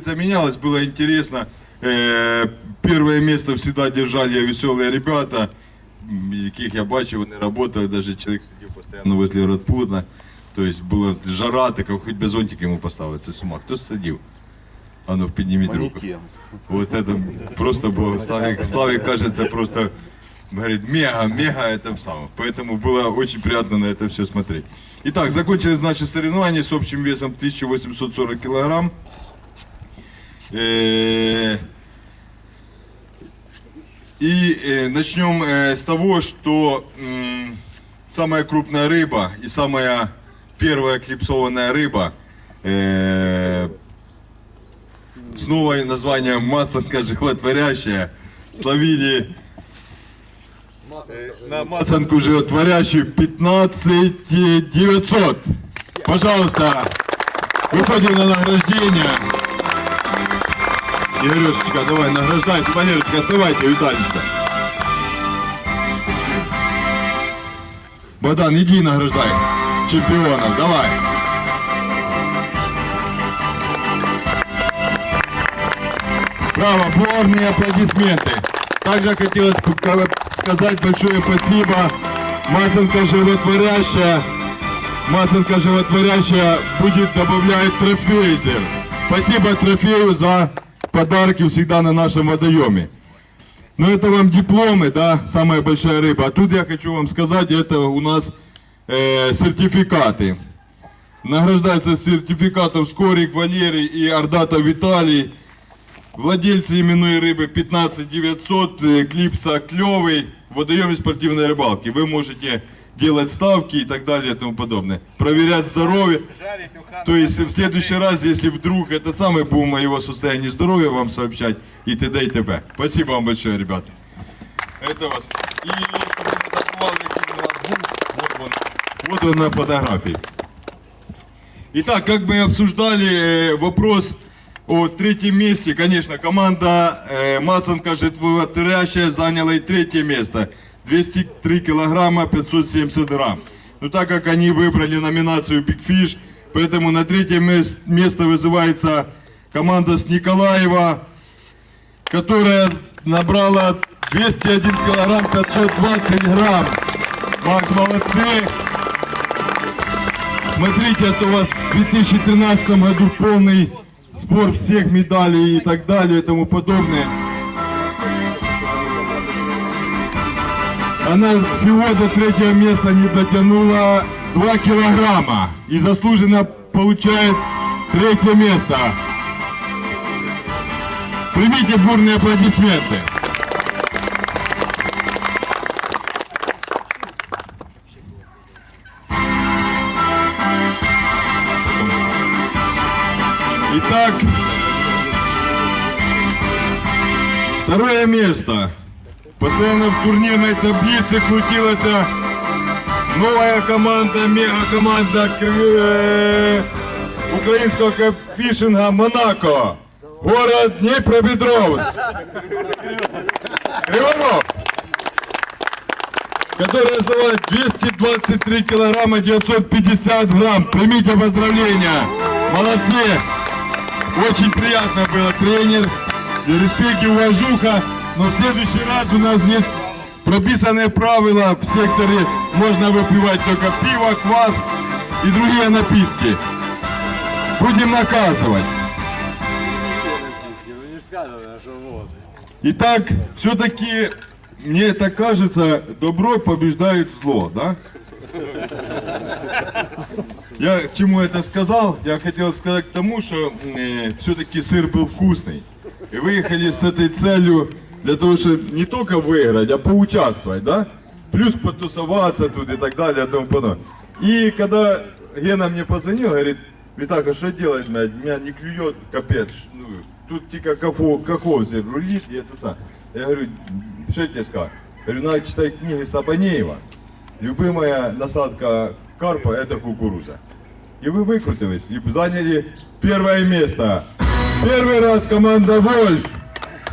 таблица менялась, было интересно. Э, Первое место всегда держали веселые ребята, м, яких я бачив, вони працювали, даже человек сидів постійно возле Ротпуна. То есть була жара, така хоч без зонтика йому поставити, це сума. Хто сидів? А ну підніміть руку. Вот это просто было, Славик, Славик кажется, просто говорит, мега, мега это самое. Поэтому было очень приятно на это все смотреть. Итак, закончились наши соревнования с общим весом 1840 килограмм. Э, И э, начнем э, с того, что самая крупная рыба и самая первая клипсованная рыба с новой названием Мацанка животворящая словили на Мацанку животворящую 15 900. Пожалуйста, выходим на награждение. Игорюшечка, давай, награждайте. Валерочка, оставайте, Виталичка. Богдан, иди награждай чемпионов, давай. Браво, бурные аплодисменты. Также хотелось сказать большое спасибо Маценко животворящая. Маценко животворящая будет добавлять трофейзер. Спасибо трофею за подарки всегда на нашем водоеме. Ну это вам дипломы, да, самая большая рыба. А тут я хочу вам сказать, это у нас э, сертификаты. Награждается сертификатом Скорик Валерий и Ордатов Виталий. Владельцы именной рыбы 15900, э, клипса клевый, водоеме спортивной рыбалки. Вы можете делать ставки и так далее и тому подобное. Проверять здоровье. То есть в следующий раз, если вдруг этот самый будем моего состояния здоровья вам сообщать и т.д. и т.п. Спасибо вам большое, ребята. Это вас. И вот он, вот он на фотографии. Итак, как мы обсуждали э, вопрос о третьем месте, конечно, команда э, Мацанка Житвотрящая заняла и третье место. 203 килограмма 570 грамм. Но так как они выбрали номинацию Big Fish, поэтому на третье мес- место вызывается команда с Николаева, которая набрала 201 килограмм 520 грамм. Макс, молодцы! Смотрите, это у вас в 2013 году полный сбор всех медалей и так далее и тому подобное. Она всего до третьего места не дотянула 2 килограмма и заслуженно получает третье место. Примите бурные аплодисменты. Итак, второе место. Постоянно в турнирной таблице крутилась новая команда, мега-команда к- э, украинского капфишинга Монако. Город Днепропетровск. Кривонов. Которая весила 223 килограмма 950 грамм. Примите поздравления. Молодцы. Очень приятно было, тренер. Респект и уважуха. Но в следующий раз у нас есть прописанные правила в секторе. Можно выпивать только пиво, квас и другие напитки. Будем наказывать. Итак, все-таки, мне это кажется, добро побеждает зло, да? Я к чему это сказал? Я хотел сказать к тому, что все-таки сыр был вкусный. И выехали с этой целью для того, чтобы не только выиграть, а поучаствовать, да? Плюс потусоваться тут и так далее, и тому подобное. И когда Гена мне позвонил, говорит, Витак, а что делать, блядь? Меня не клюет, капец. Ну, тут тільки кахо, каховзер рулит, и это сам. Я говорю, что тебе скажу? Говорю, надо читать книги Сабанеева. Любимая насадка карпа – это кукуруза. И вы выкрутились и заняли первое место. Первый раз команда Вольф,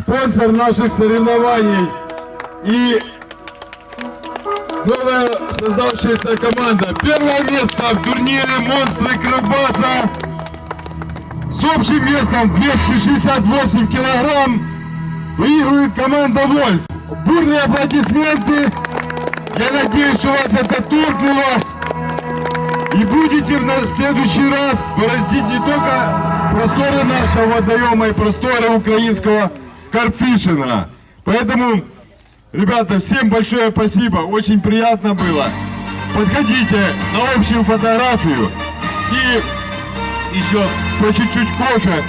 спонсор наших соревнований и новая создавшаяся команда. Первое место в турнире «Монстры Кривбаса» С общим весом 268 килограмм выигрывает команда Вольф. Бурные аплодисменты. Я надеюсь, что вас это торкнуло. И будете в следующий раз бороздить не только просторы нашего водоема и просторы украинского Карпфишина. Поэтому, ребята, всем большое спасибо. Очень приятно было. Подходите на общую фотографию. И еще по чуть-чуть кофе.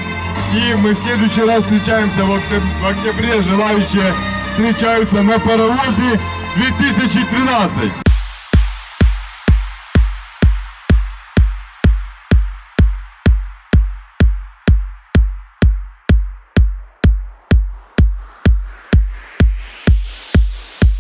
И мы в следующий раз встречаемся в октябре. Желающие встречаются на паровозе 2013.